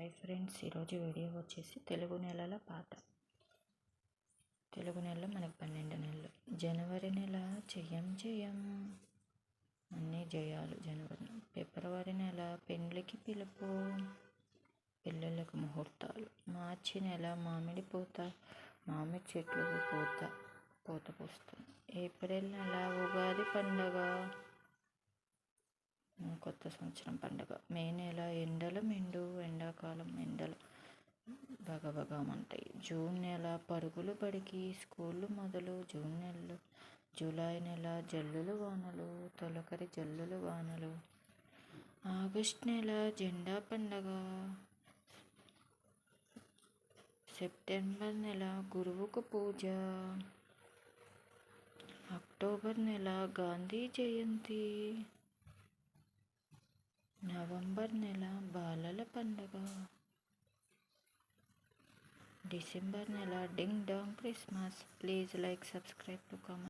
Hi friends ఈరోజు video వచ్చేసి తెలుగు నెలల పాట. తెలుగు నెలలో మనకు పన్నెండు నెలలు. జనవరి నెల జయం జయం. అన్నీ జయాలు జనవరి. ఫిబ్రవరి నెల పెండ్లికి పిలుపు. పిల్లలకు ముహూర్తాలు. మార్చి నెల మామిడి పూత. మామిడి చెట్లు పూత. పూత పూస్తుంది. ఏప్రిల్ నెల ఉగాది పండగ. కొత్త సంవత్సరం పండుగ. మే నెల ఎండల మెండు. ఎండాకాలం ఎండలు బగబగమంటాయి జూన్ నెల పరుగులు పడికి స్కూళ్ళు మొదలు జూన్ నెలలో జూలై నెల జల్లులు వానలు తొలకరి జల్లులు వానలు. ఆగస్ట్ నెల జెండా పండగ. సెప్టెంబర్ నెల గురువుకు పూజ. అక్టోబర్ నెల గాంధీ జయంతి. నవంబర్ నెల బాలల పండగ. డిసెంబర్ నెల ding dong Christmas. Please like subscribe to comment